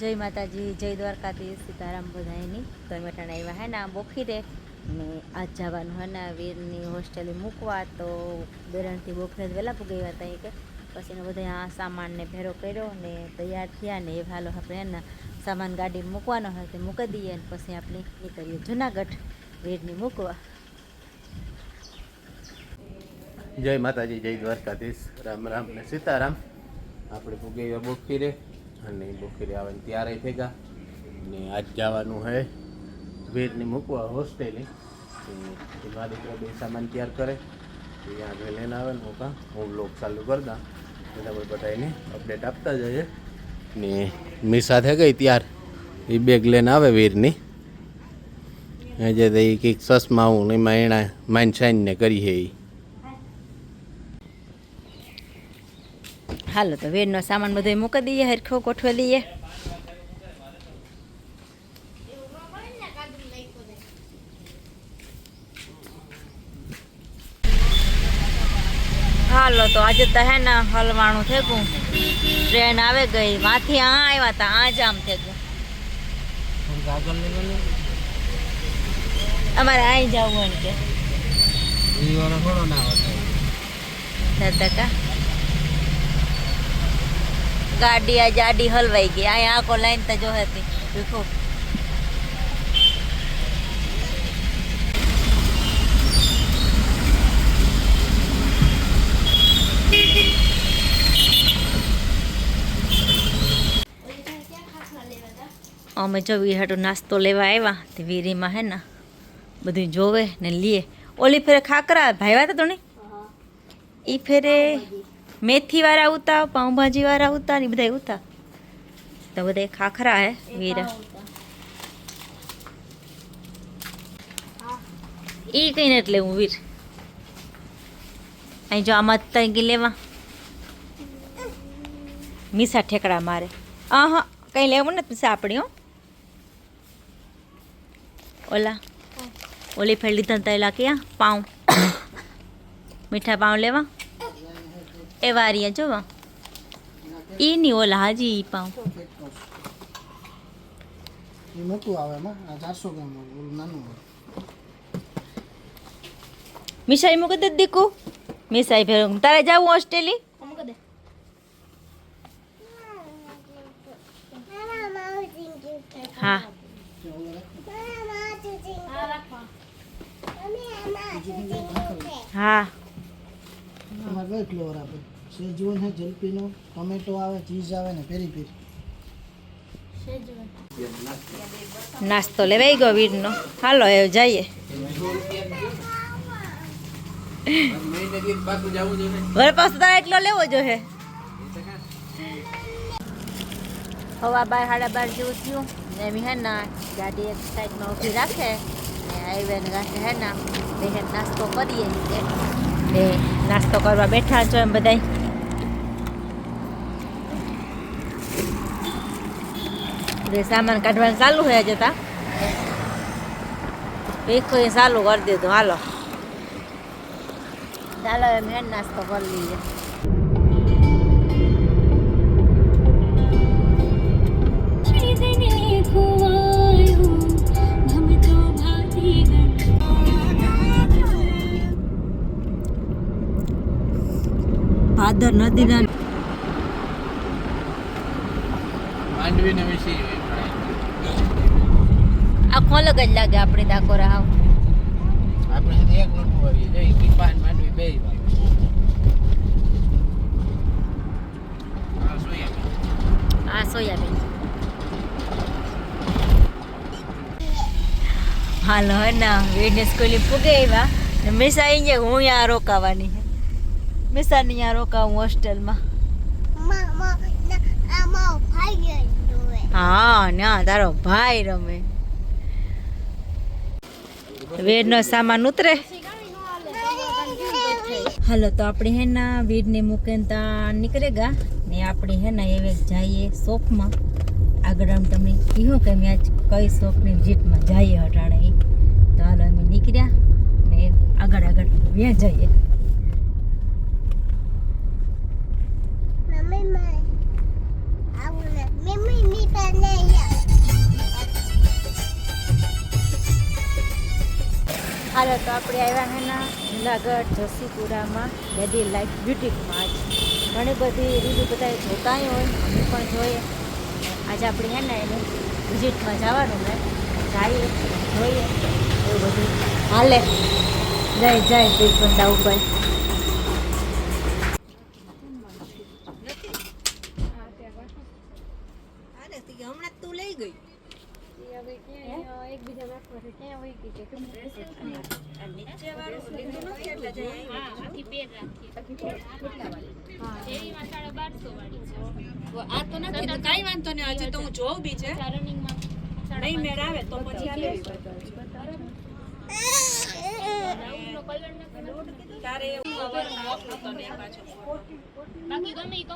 જય માતાજી, જય દ્વારકાધીશ, સીતારામ બધાયની. ટમેટાણ આવ્યા હે ને, આ બોખીરે ને આજ જવાનું હે ને, વીરની હોસ્ટેલે મૂકવા, તો બેરણથી બોખરે વહેલા ગયા હતા કે. પછી બધા આ સામાનને ભેરો કર્યો ને તૈયાર થયા ને એ હાલો આપણે એના સામાન ગાડી મૂકવાનો હોય તે મૂકી દઈએ અને પછી આપણે નીકળીએ જુનાગઢ વીરની મૂકવા. જય માતાજી, જય દ્વારકાધીશ. રામ રામ ને સીતારામ. આપણે પૂગી બોખી બોખીરે અને બોખીરે આવે ત્યારે થઈ ગયા ને આજ જવાનું હે વીરની મૂકવા હોસ્ટેલે તો મારા બે સામાન તૈયાર કરે. તો અહીંયા આગળ લઈને આવે ને મૂકા હું બ્લોગ ચાલુ કરતા એના પર બધાને અપડેટ આપતા જઈએ. ને મીસા થઈ ગઈ ત્યાર? એ બેગ લઈને આવે વીરની. જે તો કંઈક સસમાં ને એમાં એના માઇન સાઈનને કરી હે ઈ. હાલો તો વીરનો સામાન બધો મૂકી દઈએ હરખો ગોઠવી દઈએ હાલો તો આજે તો હે ને હલવાણું થઈ ગયું. ટ્રેન આવે ગઈ. માથી આ આવ્યા હતા આ જામ થઈ ગયું. અમારે અહીં જવું હોય ને કે દાદા કા? ગાડી આજે આડી હલવાઈ ગઈ. અહીંયા આખો લાઈન તો જો હતી ભીખો અમે જો વીહાટો નાસ્તો લેવા આવ્યા તે વીરીમાં હે ને બધું જોવે ને લીએ ઓલી ફેરે ખાકરા ભાઈવા વાત તો નહીં એ ફેરે મેથી વાળા ઉતા પાઉંભાજી વાળા ઉતા ને બધા ઉતા. તો બધા ખાખરા હે વીરા. એ કઈ નથી લેવું વીર. અહીં જો આમાં તઈ ગઈ લેવા. મીસા ઠેકડા મારે. હા કઈ લેવું નથી મીસા આપણી હો. ઓલા ઓલી ફેર લીધા તૈલા ક્યાં પાઉં. મીઠા પાઉં લેવા. એ વારીએ જોવા ઈ ની ઓલા હાજી ઈ પાઉં. એ મોટું આવે માં આ ચારસો ગ્રામ ઓલું નાનું મિસાઈ મૂકી દે દીકુ. મિસાઈ ભેરું તારે જવું ઓસ્ટ્રેલી? હા. હા. તમારે કઈ ફ્લેવર આપે શેજવાન છે જલપીનો, ટોમેટો આવે, ચીઝ આવે ને પેરી પેરી નાસ્તો લેવાઈ ગયો વીરનો. હાલો એ જઈએ. વર પાછો એટલો લેવો જોઈએ હવા બાર સાડા બાર જેવું થયું. ને એમ હે ને, ગાડી એક સાઈડમાં ઊભી રાખે. ને હાઈવે ને રાખે હે ને, બે નાસ્તો કરીએ. બે નાસ્તો કરવા બેઠા છો એમ બધાય. બે સામાન કાઢવાનું ચાલુ હોય જતા ભીખો એ ચાલુ કરી દીધું. હાલો. ચાલો એમ હેડ નાસ્તો કરી લઈએ. ભાદર નદીના માંડવીને વિશે આખો અલગ જ લાગે આપણે ડાકોરા આવ આપણે સાથે એક નોટું આવી જાય ને માંડવી બે આ સોયાબીન. હાલો હે ના વીડને સ્કૂલે પૂગે આવ્યા. ને મિસા અહીં ગયા હું અહીંયા રોકાવાની. છે મિસાને રોકાવું હોસ્ટેલમાં હા ના તારો ભાઈ રમે. વેડનો સામાન ઉતરે. હાલો તો આપણે હે ના વીરને મૂકીને ત્યાં નીકળે ગા. ને આપણે હે ના એવે જઈએ શોખમાં આગળ આમ તમને કહ્યું કે મેં આજ કઈ શોખની જીતમાં જઈએ હટાણે તો હાલો અમે નીકળ્યા ને આગળ આગળ વ્યાં જઈએ. હાલો, તો આપણે આવ્યા હે ના જુનાગઢ, જસીપુરામાં લેડી લાઈફ બ્યુટીમાં આજ ઘણી બધી રીતે બધા જોતા હોય, અમે પણ જોઈએ. આજે આપણે હે ને એને વિઝિટમાં જવાનું હે જઈએ, જોઈએ. એવું બધું. હાલે. જય જય તીર્થંડા ઉપર હમણાં તું લઈ ગઈ નીચે વાળું લીધું નથી એટલે જઈ આ તો નથી તો કાંઈ વાંધો નહીં હજી તો હું જોઉં બી છે નહીં મેળ આવે તો પછી બાકી ગમે ઈ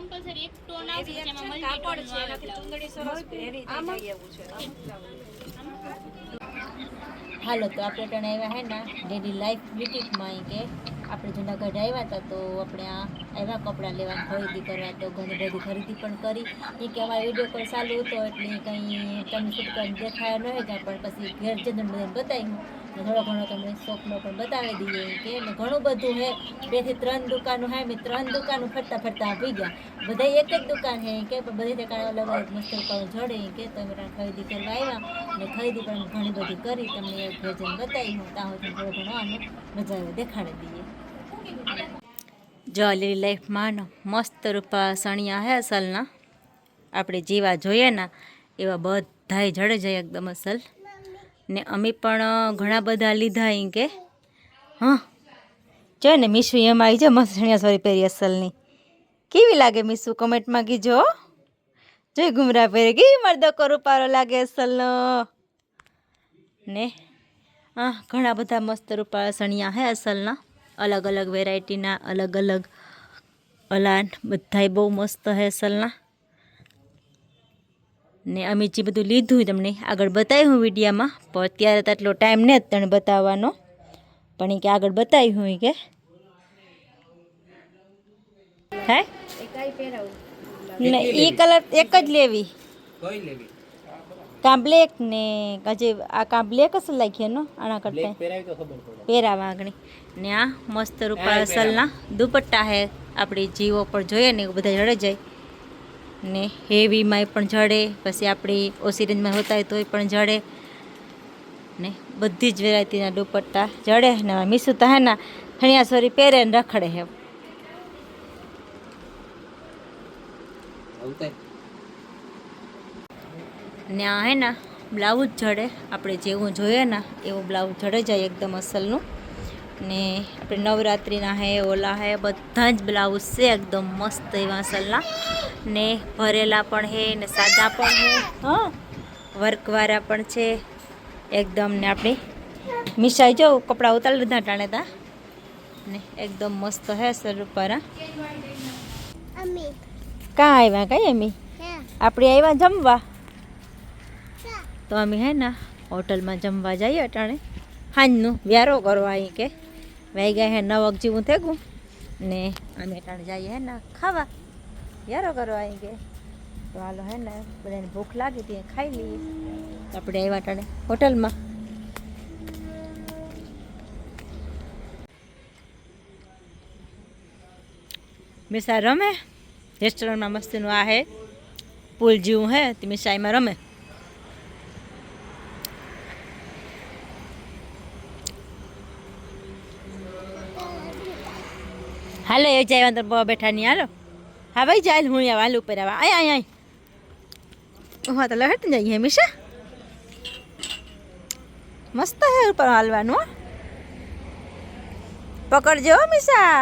એક ટોન આવશે જેમાં કાપડ છે આવે ચુંદડી સરસ પહેરી જાય એવું છે. હાલો, તો આપણે ટણ આવ્યા હે ને ડેલી લાઈફ બ્યુટીકમાં અહીં કે આપણે જુનાગઢ આવ્યા હતા, તો આપણે આ આવ્યા કપડાં લેવા, ખરીદી કરવા, તો ઘણી બધી ખરીદી પણ કરી. એ કે અમારો વીડિયો કોલ ચાલુ હતો, એટલે કંઈ તમને શૂટ દેખાયો ન હોય પણ પછી ઘેર જઈને બતાવી થોડો ઘણો તમને શોપનો પણ બતાવી દઈએ કે ઘણું બધું હે. બેથી ત્રણ દુકાનો હે મેં ત્રણ દુકાનો ફરતા ફરતા આપી ગયા. બધા એક જ દુકાન હે, કે બધી દુકાન અલગ અલગ મસ્ત દુકાનો જોડે કે તમે ખરીદી કરવા આવ્યા અને ખરીદી પણ ઘણી બધી કરી, તમને ઘેર બતાવી હું ત્યાં સુધી થોડો ઘણો આનો નજારો દેખાડી દઈએ. જો લીલી લાઈફમાં મસ્ત રૂપા સણિયા હે અસલના. આપણે જેવા જોઈએ ને, એવા બધાય જડે જાય એકદમ અસલ. ને અમે પણ ઘણા બધા લીધા એમ કે. હા. જો ને મીશુ એમ આવી જાય મસ્ત સણિયા સોરી પહેરી અસલની. કેવી લાગે મીશુ કમેન્ટમાં કીજો જોઈ ગુમરા પહેરે. કેવી મર્દો રૂપારો લાગે અસલનો? ને? હા, ઘણા બધા મસ્ત રૂપા સણિયા હે અસલના. અલગ અલગ વેરાયટીના અલગ અલગ અલાન. બધાય બહુ મસ્ત હે અસલના. ને અમે જે બધું લીધું તમને આગળ બતાવ્યું વિડીયામાં પણ અત્યારે તો ટાઈમ ને જ તને બતાવવાનો. પણ એ કે આગળ બતાવ્યું ઈ કે. હે? ને એ કલર એક જ લેવી. કાં બ્લેક ને હજી આ કાં બ્લેક જ લાગે નો આના કરતા. પહેરાવા આગળ. ને આ મસ્ત રૂપા અસલના દુપટ્ટા હે. આપણે જીવો પર જોઈએ ને બધા જડે જાય. ને હેવીમાં પણ જડે પછી આપણી ઓસિરેન્જમાં હોતા હોય તોય પણ જડે. ને બધી જ વેરાયટીના દુપટ્ટા જડે ને મીસું તો હે ને ખણિયા સોરી પહેરે ને રખડે હે. ને આ હે ને બ્લાઉઝ જડે આપણે જેવું જોઈએ ને એવું બ્લાઉઝ જડે જાય એકદમ અસલનું. ને આપણે નવરાત્રિના હે ઓલા હે બધા જ બ્લાઉઝ છે એકદમ મસ્ત એવા સલના ને ભરેલા પણ હે ને સાદા પણ હે હા. વર્કવાળા પણ છે. એકદમ ને આપણે મિશાઈ જો કપડાં ઉતારી લીધા ટાણે તા. ને એકદમ મસ્ત હે સરુપારા. કાં આવ્યા કઈ અમી? આપણે આવ્યા જમવા? તો અમે હે ને હોટલમાં જમવા જઈએ અટાણે સાંજનું વ્યારો કરવા અહીં કે. વાઈ ગયા હે નવક જેવું થઈ ગયું ને અમે અટાણે જઈએ હે, ને, ખાવા. વ્યારો કરવા અહીં કે. તો હાલો હે ને, બધાને ભૂખ લાગી હતી ખાઈ લઈએ. તો આપણે આવ્યા અટાણે હોટલમાં. મિસા રમે? રેસ્ટોરન્ટમાં મસ્તીનું આ હે. પુલ જેવું હે, તે મિસાઈમાં રમે. હાલો, એ જાય અંદર બહુ બેઠા નહીં હાલો. હા, ભાઈ ચાલ હું અહીંયા વાલ ઉપર આવા. આય આય આય. હું તો લહેટ જઈએ હંમેશા મસ્ત હે ઉપર હાલવાનું પકડજો મિશા.